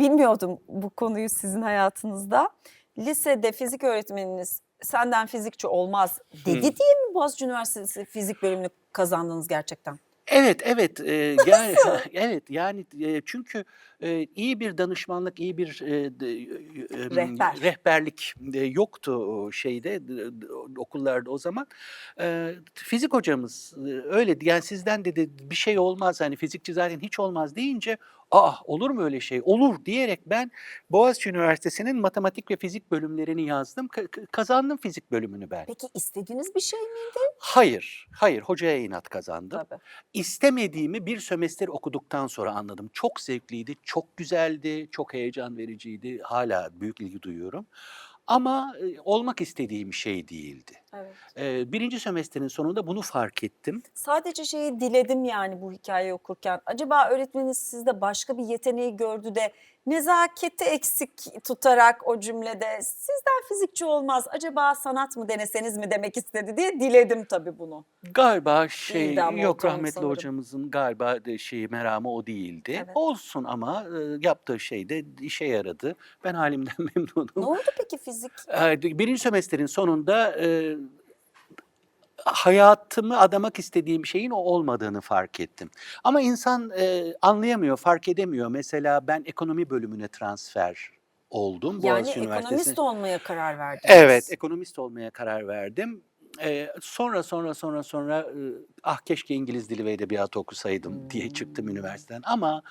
bilmiyordum bu konuyu sizin hayatınızda. Lisede fizik öğretmeniniz senden fizikçi olmaz dedi diye mi Boğaziçi Üniversitesi fizik bölümünü kazandınız gerçekten? Evet, evet. eee, yani evet, yani, eee, çünkü, eee, iyi bir danışmanlık, iyi bir, d emm, Rehber. rehberlik, eee, yoktu şeyde, d d okullarda o zaman. Eee, fizik hocamız, eee, öyle yani sizden dedi bir şey olmaz, hani, fizikçi zaten hiç olmaz deyince, "A, olur mu öyle şey?" "Olur." diyerek ben Boğaziçi Üniversitesi'nin matematik ve fizik bölümlerini yazdım. Ka ka kazandım fizik bölümünü ben. Peki istediğiniz bir şey miydi? Hayır, hayır. Hocaya inat kazandım. Tabii. İstemediğimi bir sömestr okuduktan sonra anladım. Çok zevkliydi, çok güzeldi, çok heyecan vericiydi. Hâlâ büyük ilgi duyuyorum ama, eee, olmak istediğim şey değildi. Evet. 1. sömestrin sonunda bunu fark ettim. Sadece şeyi diledim yani bu hikayeyi okurken. Acaba öğretmeniniz sizde başka bir yeteneği gördü de nezaketi eksik tutarak o cümlede sizden fizikçi olmaz acaba sanat mı deneseniz mi demek istedi diye diledim tabii bunu. Galiba şey İdam yok rahmetli sanırım. hocamızın galiba de şeyi meramı o değildi. Evet. Olsun ama, yaptığı şey de işe yaradı. Ben hâlimden memnunum. Ne oldu peki fizik? 1. sömestrin sonunda, hayatımı adamak istediğim şeyin o olmadığını fark ettim. Ama insan, eee, anlayamıyor, fark edemiyor. Mesela ben ekonomi bölümüne transfer oldum Yani Boğaziçi ekonomist olmaya karar verdiniz. Evet, ekonomist olmaya karar verdim. Eee, sonra, sonra, sonra, sonra, ııı, "Ah, keşke İngiliz Dili ve Edebiyatı okusaydım." diye çıktım Hımm. üniversiteden ama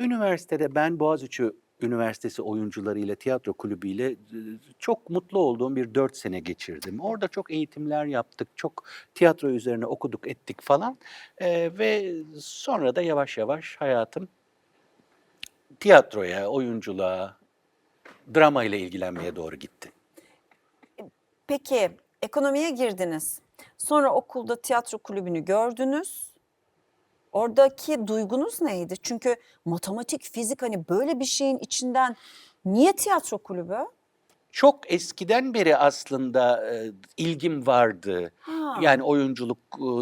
üniversitede ben Boğaziçi Üniversitesi oyuncularıyla, tiyatro kulübüyle, çok mutlu olduğum bir 4 sene geçirdim. Orada çok eğitimler yaptık, çok tiyatro üzerine okuduk, ettik falan, eee, ve sonra da yavaş yavaş hayatım tiyatroya, oyunculuğa, dramayla ilgilenmeye doğru gitti. E, peki ekonomiye girdiniz. Sonra okulda tiyatro kulübünü gördünüz. Oradaki duygunuz neydi? Çünkü matematik, fizik hani böyle bir şeyin içinden niye tiyatro kulübü? Çok eskiden beri aslında, eee, ilgim vardı. Ha. Yani oyunculuk,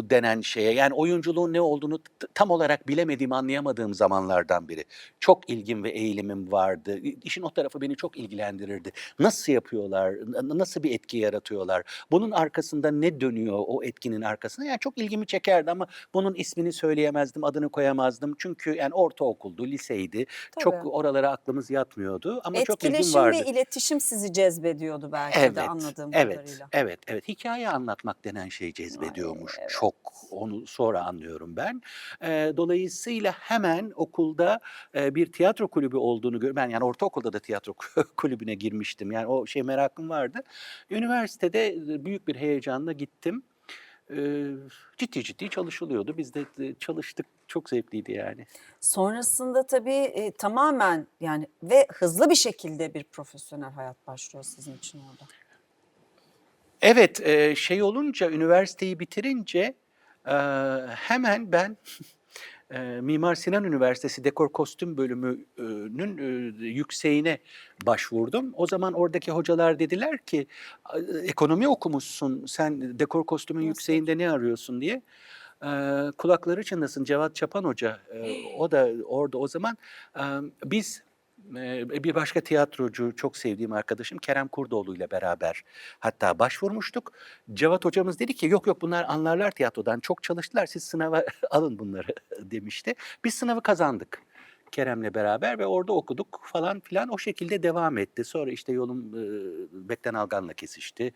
denen şeye. Yani oyunculuğun ne olduğunu tam olarak bilemediğim, anlayamadığım zamanlardan biri. Çok ilgim ve eğilimim vardı. İşin o tarafı beni çok ilgilendirirdi. Nasıl yapıyorlar? Nasıl bir etki yaratıyorlar? Bunun arkasında ne dönüyor o etkinin arkasında? Yani çok ilgimi çekerdi ama bunun ismini söyleyemezdim, adını koyamazdım. Çünkü yani ortaokuldu, liseydi. Çok Tabii. oralara aklımız yatmıyordu ama çok ilgim Etkileşim vardı. ve iletişim sizi cezbediyordu belki de Evet, anladığım evet, kadarıyla. evet, evet. Hikâye anlatmak denen şey Ay, cezbediyormuş evet. çok. Onu sonra anlıyorum ben. Eee, dolayısıyla hemen okulda, eee, bir tiyatro kulübü olduğunu gör ben yani ortaokulda da tiyatro kulübüne girmiştim. Yani o şey merakım vardı. Üniversitede, büyük bir heyecanla gittim. Ciddi ciddi çalışılıyordu. Biz de çalıştık. Çok zevkliydi yani. Sonrasında tabii, eee, tamamen yani ve hızlı bir şekilde bir profesyonel hayat başlıyor sizin için orada. Evet, eee, şey olunca, üniversiteyi bitirince, eee, hemen ben, eee, Mimar Sinan Üniversitesi Dekor Kostüm Bölümü eee, nün, eee, yükseğine başvurdum. O zaman oradaki hocalar dediler ki, "A ekonomi okumuşsun, sen dekor kostümün yükseğinde ne arıyorsun?" diye. Eee, kulakları çınlasın Cevat Çapan Hoca, eee, o da orada o zaman. Emm, biz, bir başka tiyatrocu, çok sevdiğim arkadaşım Kerem Kurdoğlu'yla beraber hatta başvurmuştuk. Cevat hocamız dedi ki, "Yok, yok bunlar anlarlar tiyatrodan, çok çalıştılar, siz sınava alın bunları." demişti. Biz sınavı kazandık Kerem'le beraber ve orada okuduk falan filan. O şekilde devam etti. Sonra işte yolum, ııı, Bektan Algan'la kesişti.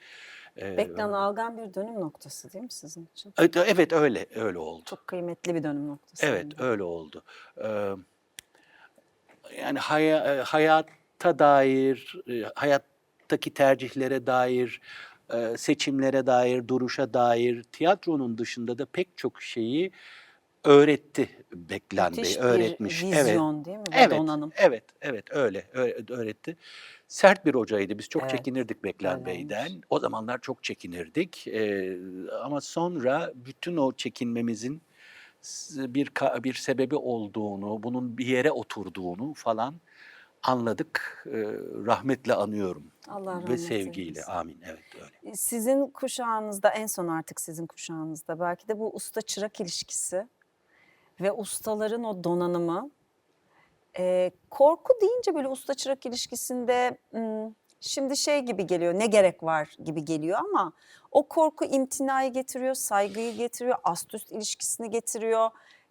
Eee Bektan Algan bir dönüm noktası değil mi sizin için? Evet, evet öyle, öyle oldu. Çok kıymetli bir dönüm noktası Evet, öyle oldu. Emm, yani haya eee, hayata dair, eee, hayattaki tercihlere dair, eee, seçimlere dair, duruşa dair tiyatronun dışında da pek çok şeyi öğretti Beklan Bey, Müthiş bir öğretmiş. Evet, vizyon değil mi ve evet, donanım? evet, evet öyle, öğ öğretti. Sert bir hocaydı. Biz çok Evet, çekinirdik Beklan öyleymiş. Bey'den. O zamanlar çok çekinirdik. Eee, ama sonra bütün o çekinmemizin bir bir sebebi olduğunu, bunun bir yere oturduğunu falan anladık. Rahmetle anıyorum Allah ve rahmet sevgiyle. eylesin. Amin. Evet, öyle. Sizin kuşağınızda, en son artık sizin kuşağınızda belki de bu usta çırak ilişkisi ve ustaların o donanımı, korku deyince böyle usta çırak ilişkisinde şimdi şey gibi geliyor ne gerek var gibi geliyor ama o korku imtinayı getiriyor, saygıyı getiriyor, ast üst ilişkisini getiriyor.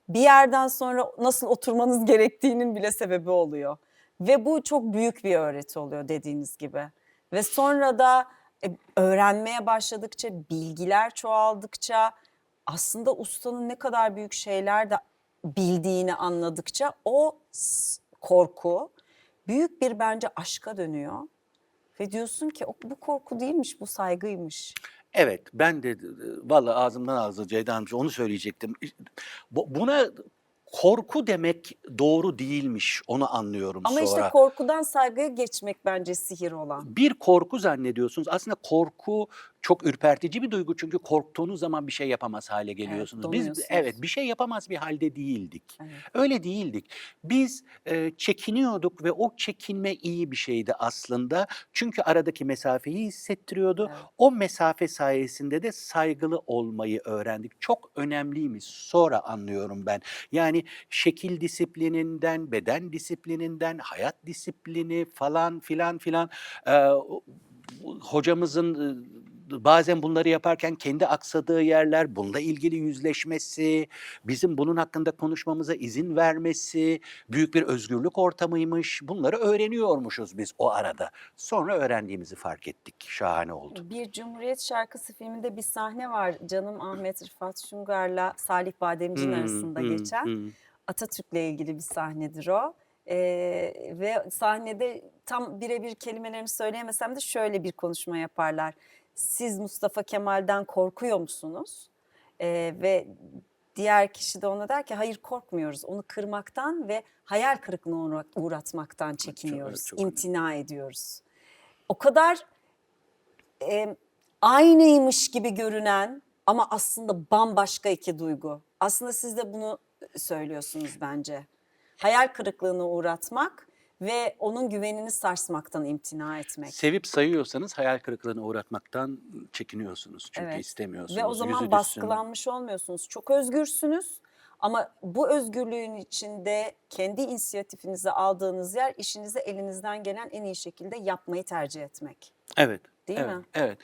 Bir yerden sonra nasıl oturmanız gerektiğinin bile sebebi oluyor. Ve bu çok büyük bir öğreti oluyor dediğiniz gibi. Ve sonra da e, öğrenmeye başladıkça, bilgiler çoğaldıkça aslında ustanın ne kadar büyük şeyler de bildiğini anladıkça o korku büyük bir bence aşka dönüyor. Ve diyorsun ki "O- bu korku değilmiş, bu saygıymış. Evet, ben de vallahi ağzımdan ağza Ceyda Hanım onu söyleyecektim. Bu- Buna korku demek doğru değilmiş, onu anlıyorum Ama sonra. işte korkudan saygıya geçmek bence sihir olan. bir korku zannediyorsunuz. Aslında korku çok ürpertici bir duygu çünkü korktuğunuz zaman bir şey yapamaz hale geliyorsunuz. Biz donuyorsunuz. evet bir şey yapamaz bir halde değildik. Evet. Öyle değildik. Biz e, çekiniyorduk ve o çekinme iyi bir şeydi aslında. Çünkü aradaki mesafeyi hissettiriyordu. Evet. O mesafe sayesinde de saygılı olmayı öğrendik. Çok önemliymiş. Sonra anlıyorum ben. Yani şekil disiplininden, beden disiplininden, hayat disiplini falan filan filan. e, hocamızın bazen bunları yaparken kendi aksadığı yerler, bununla ilgili yüzleşmesi, bizim bunun hakkında konuşmamıza izin vermesi, büyük bir özgürlük ortamıymış. Bunları öğreniyormuşuz biz o arada. Sonra öğrendiğimizi fark ettik. Şahane oldu. Bir Cumhuriyet şarkısı filminde bir sahne var. Canım Ahmet Rıfat Şungar'la Salih Bademci'nin Hmm, arasında hmm, geçen. hmm. Atatürk'le ilgili bir sahnedir o. Ee, ve sahnede tam birebir kelimelerini söyleyemesem de şöyle bir konuşma yaparlar. Siz Mustafa Kemal'den korkuyor musunuz? Ee, ve diğer kişi de ona der ki hayır korkmuyoruz. Onu kırmaktan ve hayal kırıklığına uğra- uğratmaktan çekiniyoruz. çok imtina ediyoruz. O kadar e, aynıymış gibi görünen ama aslında bambaşka iki duygu. Aslında siz de bunu söylüyorsunuz bence. Hayal kırıklığına uğratmak ve onun güvenini sarsmaktan imtina etmek. Sevip sayıyorsanız hayal kırıklığına uğratmaktan çekiniyorsunuz. Çünkü Evet. istemiyorsunuz. Ve o zaman baskılanmış olmuyorsunuz. Çok özgürsünüz ama bu özgürlüğün içinde kendi inisiyatifinizi aldığınız yer işinizi elinizden gelen en iyi şekilde yapmayı tercih etmek. Evet. Değil evet, mi? Evet.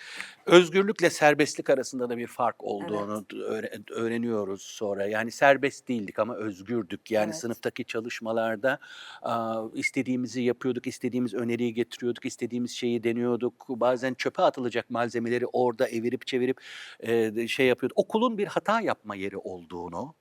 Özgürlükle serbestlik arasında da bir fark olduğunu öğre- öğreniyoruz sonra. Yani serbest değildik ama özgürdük. Yani Evet. sınıftaki çalışmalarda istediğimizi yapıyorduk, istediğimiz öneriyi getiriyorduk, istediğimiz şeyi deniyorduk. Bazen çöpe atılacak malzemeleri orada evirip çevirip e, şey yapıyorduk. Okulun bir hata yapma yeri olduğunu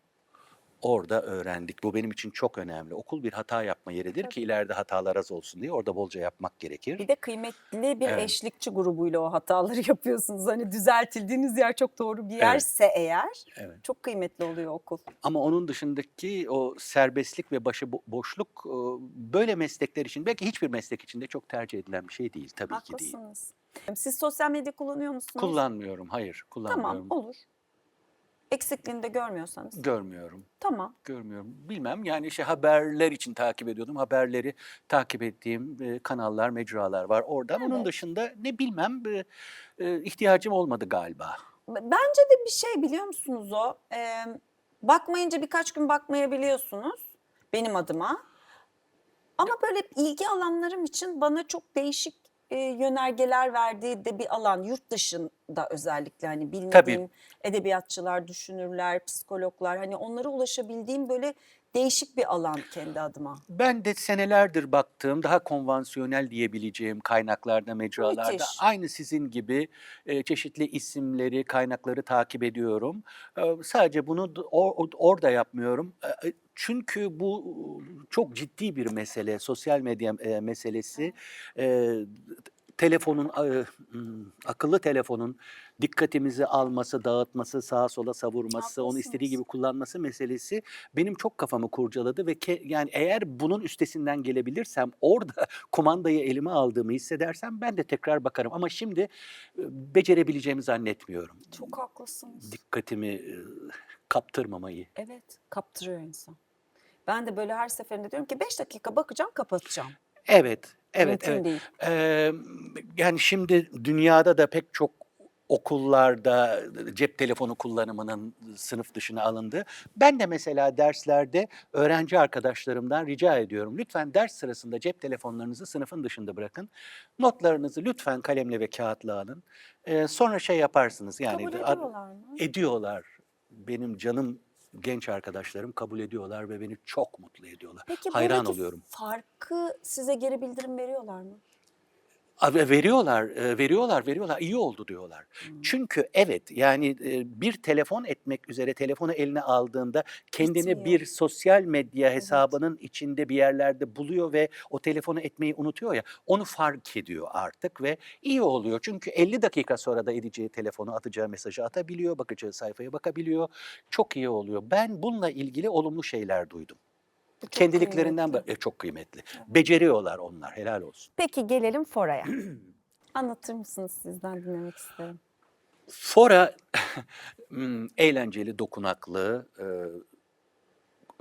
orada öğrendik. Bu benim için çok önemli. Okul bir hata yapma yeridir ki ileride hatalar az olsun diye orada bolca yapmak gerekir. Bir de kıymetli bir Evet. eşlikçi grubuyla o hataları yapıyorsunuz. Hani düzeltildiğiniz yer çok doğru bir Evet. yerse eğer Evet. çok kıymetli oluyor okul. Ama onun dışındaki o serbestlik ve başı boşluk böyle meslekler için belki hiçbir meslek için de çok tercih edilen bir şey değil tabii ki değil. Haklısınız. Siz sosyal medya kullanıyor musunuz? Kullanmıyorum, hayır kullanmıyorum. Tamam olur. Eksikliğini de görmüyorsanız. Görmüyorum, tamam. görmüyorum. Bilmem yani işte haberler için takip ediyordum. Haberleri takip ettiğim e, kanallar, mecralar var oradan. Onun Evet. dışında ne bilmem e, e, ihtiyacım olmadı galiba. Bence de bir şey biliyor musunuz o? Ee, bakmayınca birkaç gün bakmayabiliyorsunuz benim adıma. Ama böyle ilgi alanlarım için bana çok değişik e, yönergeler verdiği de bir alan. Yurt dışında özellikle hani bilmediğim edebiyatçılar, düşünürler, psikologlar hani onlara ulaşabildiğim böyle değişik bir alan kendi adıma. Ben de senelerdir baktığım daha konvansiyonel diyebileceğim kaynaklarda, mecralarda Müthiş. aynı sizin gibi e, çeşitli isimleri, kaynakları takip ediyorum. E, sadece bunu or- orada yapmıyorum. E, e, çünkü bu çok ciddi bir mesele, sosyal medya e, meselesi. E, telefonun, hmm, akıllı telefonun dikkatimizi alması, dağıtması, sağa sola savurması, onu istediği Haklısınız. gibi kullanması meselesi benim çok kafamı kurcaladı ve ke- yani eğer bunun üstesinden gelebilirsem orada kumandayı elime aldığımı hissedersem ben de tekrar bakarım ama şimdi becerebileceğimi zannetmiyorum. Çok haklısınız. Dikkatimi kaptırmamayı. Evet, kaptırıyor insan. Ben de böyle her seferinde diyorum ki 5 dakika bakacağım, kapatacağım. Evet, evet, Mümkün evet. değil. Eee, yani şimdi dünyada da pek çok okullarda cep telefonu kullanımının sınıf dışına alındı. Ben de mesela derslerde öğrenci arkadaşlarımdan rica ediyorum. Lütfen ders sırasında cep telefonlarınızı sınıfın dışında bırakın. Notlarınızı lütfen kalemle ve kağıtla alın. Ee, sonra şey yaparsınız yani. Kabul ediyorlar mı? ediyorlar. Benim canım genç arkadaşlarım kabul ediyorlar ve beni çok mutlu ediyorlar. Peki Hayran buradaki oluyorum. farkı size geri bildirim veriyorlar mı? Veriyorlar, e, veriyorlar, veriyorlar. İyi oldu diyorlar. Hmm. Çünkü evet yani e, bir telefon etmek üzere telefonu eline aldığında kendini Bitmiyor. bir sosyal medya hesabının içinde bir yerlerde buluyor ve o telefonu etmeyi unutuyor ya. Onu fark ediyor artık ve iyi oluyor. Çünkü 50 dakika sonra da edeceği telefonu atacağı mesajı atabiliyor, bakacağı sayfaya bakabiliyor. Çok iyi oluyor. Ben bununla ilgili olumlu şeyler duydum. Çok Kendiliklerinden kıymetli. e, çok kıymetli. Beceriyorlar onlar. Helal olsun. Peki gelelim Fora'ya. Anlatır mısınız sizden dinlemek isterim. Fora hmm, eğlenceli, dokunaklı, e,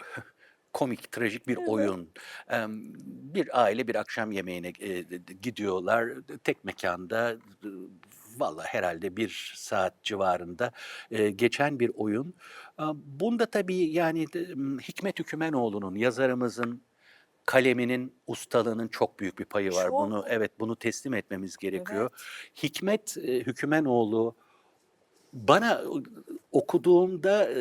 komik, trajik bir Evet. oyun. Em, Bir aile bir akşam yemeğine e, gidiyorlar. Tek mekanda e, valla herhalde bir saat civarında e, geçen bir oyun. E, Bunda tabii yani Hikmet Hükümenoğlu'nun, yazarımızın kaleminin, ustalığının çok büyük bir payı var. Çok. Bunu evet bunu teslim etmemiz gerekiyor. Hikmet e, Hükümenoğlu bana okuduğumda e,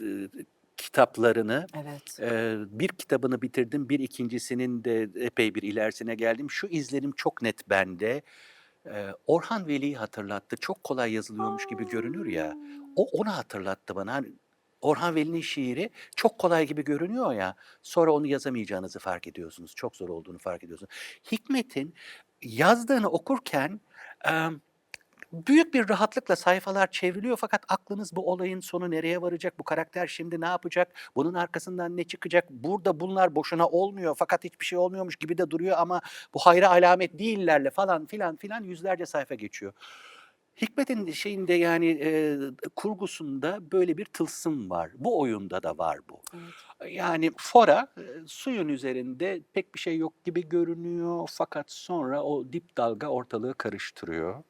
e, kitaplarını Evet. e, bir kitabını bitirdim, bir ikincisinin de epey bir ilerisine geldim. Şu izlenim çok net bende. Orhan Veli'yi hatırlattı. Çok kolay yazılıyormuş gibi görünür ya. O onu hatırlattı bana. Hani Orhan Veli'nin şiiri çok kolay gibi görünüyor ya. Sonra onu yazamayacağınızı fark ediyorsunuz. Çok zor olduğunu fark ediyorsunuz. Hikmet'in yazdığını okurken e, büyük bir rahatlıkla sayfalar çevriliyor fakat aklınız bu olayın sonu nereye varacak? Bu karakter şimdi ne yapacak? Bunun arkasından ne çıkacak? Burada bunlar boşuna olmuyor fakat hiçbir şey olmuyormuş gibi de duruyor ama bu hayra alamet değillerle falan filan filan yüzlerce sayfa geçiyor. Hikmet'in şeyinde yani e, kurgusunda böyle bir tılsım var. Bu oyunda da var bu. Yani fora e, suyun üzerinde pek bir şey yok gibi görünüyor fakat sonra o dip dalga ortalığı karıştırıyor.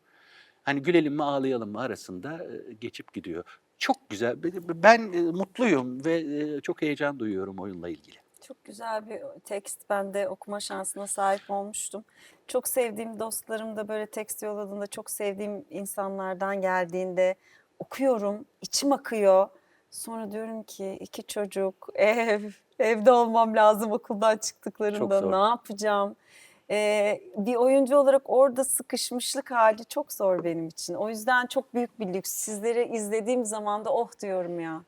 Hani gülelim mi ağlayalım mı arasında geçip gidiyor. Çok güzel. Ben mutluyum ve çok heyecan duyuyorum oyunla ilgili. Çok güzel bir tekst. Ben de okuma şansına sahip olmuştum. Çok sevdiğim dostlarım da böyle tekst yolladığında, çok sevdiğim insanlardan geldiğinde okuyorum, içim akıyor. Sonra diyorum ki iki çocuk, ev, evde olmam lazım okuldan çıktıklarında. Ne yapacağım? Ee, bir oyuncu olarak orada sıkışmışlık hali çok zor benim için. O yüzden çok büyük bir lüks. Sizleri izlediğim zaman da oh diyorum ya.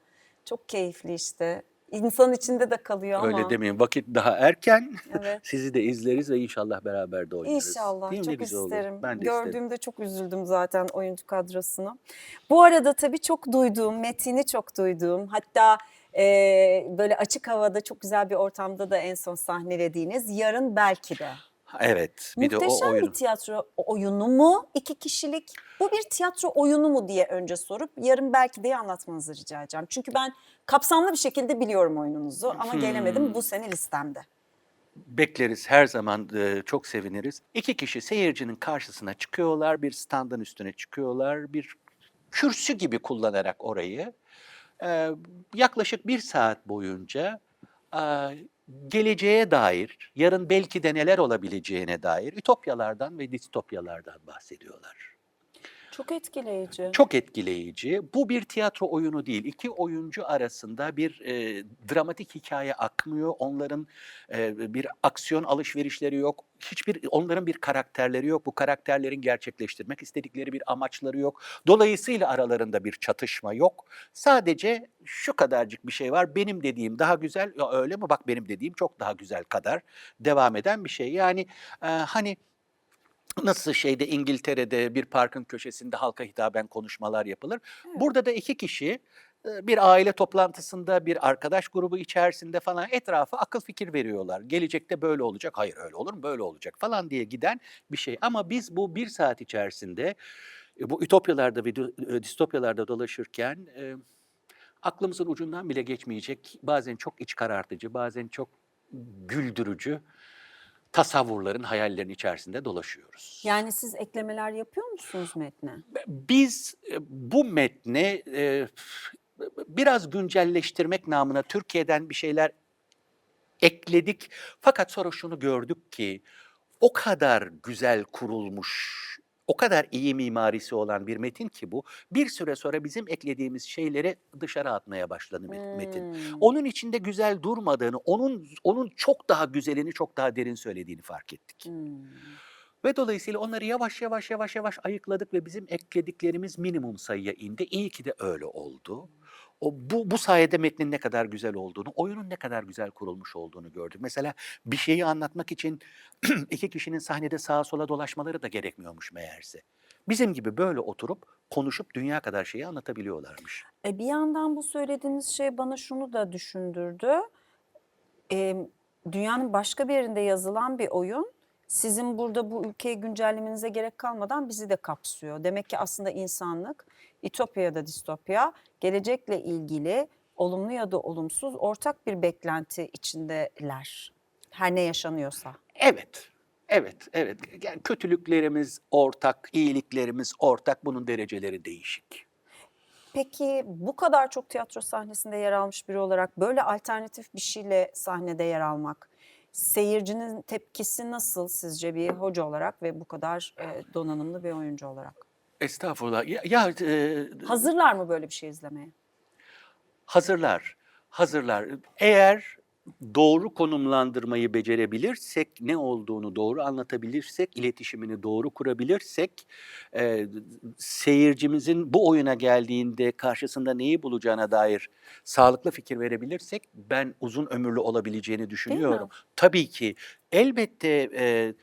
Çok keyifli işte. İnsan içinde de kalıyor ama. Öyle demeyin. Vakit daha erken. Evet. Sizi de izleriz ve inşallah beraber de oynarız. İnşallah Değil mi? çok olur. isterim. Ben de isterim. Gördüğümde çok üzüldüm zaten oyuncu kadrosunu. Bu arada tabii çok duyduğum, metini çok duyduğum hatta e, böyle açık havada çok güzel bir ortamda da en son sahnelediğiniz Yarın Belki de. Evet. Bir de Muhteşem o oyun. bir tiyatro oyunu mu? İki kişilik. Bu bir tiyatro oyunu mu diye önce sorup yarın belki de anlatmanızı rica edeceğim. Çünkü ben kapsamlı bir şekilde biliyorum oyununuzu ama Hmm. gelemedim bu sene listemde. Bekleriz her zaman e, çok seviniriz. İki kişi seyircinin karşısına çıkıyorlar, bir standın üstüne çıkıyorlar, bir kürsü gibi kullanarak orayı e, yaklaşık bir saat boyunca e, geleceğe dair, yarın belki de neler olabileceğine dair ütopyalardan ve distopyalardan bahsediyorlar. Çok etkileyici. Çok etkileyici. Bu bir tiyatro oyunu değil. İki oyuncu arasında bir e, dramatik hikaye akmıyor. Onların e, bir aksiyon alışverişleri yok. Hiçbir onların bir karakterleri yok. Bu karakterlerin gerçekleştirmek istedikleri bir amaçları yok. Dolayısıyla aralarında bir çatışma yok. Sadece şu kadarcık bir şey var. Benim dediğim daha güzel. Ya öyle mi? Bak benim dediğim çok daha güzel kadar devam eden bir şey. Yani e, hani Nasıl şeyde İngiltere'de bir parkın köşesinde halka hitaben konuşmalar yapılır. Evet. Burada da iki kişi e, bir aile toplantısında, bir arkadaş grubu içerisinde falan etrafa akıl fikir veriyorlar. Gelecekte böyle olacak, hayır öyle olur mu, böyle olacak falan diye giden bir şey. Ama biz bu bir saat içerisinde e, bu ütopyalarda ve e, distopyalarda dolaşırken aklımızın ucundan bile geçmeyecek, bazen çok iç karartıcı, bazen çok güldürücü tasavvurların, hayallerin içerisinde dolaşıyoruz. Yani siz eklemeler yapıyor musunuz metne? Biz e, bu metni e, biraz güncelleştirmek namına Türkiye'den bir şeyler ekledik. Fakat sonra şunu gördük ki o kadar güzel kurulmuş, o kadar iyi mimarisi olan bir metin ki bu. Bir süre sonra bizim eklediğimiz şeyleri dışarı atmaya başladı met- metin. Hmm. Onun içinde güzel durmadığını, onun onun çok daha güzelini, çok daha derin söylediğini fark ettik. Hmm. Ve dolayısıyla onları yavaş yavaş yavaş yavaş ayıkladık ve bizim eklediklerimiz minimum sayıya indi. İyi ki de öyle oldu. O bu bu sayede metnin ne kadar güzel olduğunu, oyunun ne kadar güzel kurulmuş olduğunu gördük. Mesela bir şeyi anlatmak için iki kişinin sahnede sağa sola dolaşmaları da gerekmiyormuş meğerse. Bizim gibi böyle oturup konuşup dünya kadar şeyi anlatabiliyorlarmış. E bir yandan bu söylediğiniz şey bana şunu da düşündürdü. E, dünyanın başka bir yerinde yazılan bir oyun sizin burada bu ülkeyi güncellemenize gerek kalmadan bizi de kapsıyor. Demek ki aslında insanlık, ütopya ya da distopya gelecekle ilgili olumlu ya da olumsuz ortak bir beklenti içindeler. Her ne yaşanıyorsa. Evet, evet, evet. Yani kötülüklerimiz ortak, iyiliklerimiz ortak. Bunun dereceleri değişik. Peki bu kadar çok tiyatro sahnesinde yer almış biri olarak böyle alternatif bir şeyle sahnede yer almak seyircinin tepkisi nasıl sizce bir hoca olarak ve bu kadar e, donanımlı bir oyuncu olarak? Estağfurullah. Ya, ya, e, Hazırlar mı böyle bir şey izlemeye? hazırlar, hazırlar. Eğer doğru konumlandırmayı becerebilirsek, ne olduğunu doğru anlatabilirsek, iletişimini doğru kurabilirsek, e, seyircimizin bu oyuna geldiğinde karşısında neyi bulacağına dair sağlıklı fikir verebilirsek, ben uzun ömürlü olabileceğini düşünüyorum. Tabii ki, elbette e,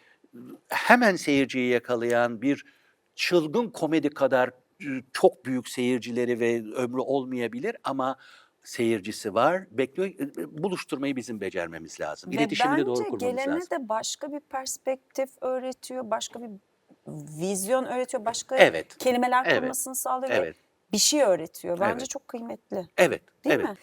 hemen seyirciyi yakalayan bir çılgın komedi kadar e, çok büyük seyircileri ve ömrü olmayabilir ama seyircisi var. Bekliyor. Buluşturmayı bizim becermemiz lazım. İletişimi de doğru bence kurmamız gelene lazım. de başka bir perspektif öğretiyor, başka bir vizyon öğretiyor, başka Evet. kelimeler Evet. kurmasını sağlıyor ve Evet. bir şey öğretiyor. Bence Evet. çok kıymetli. Evet. Değil evet. mi?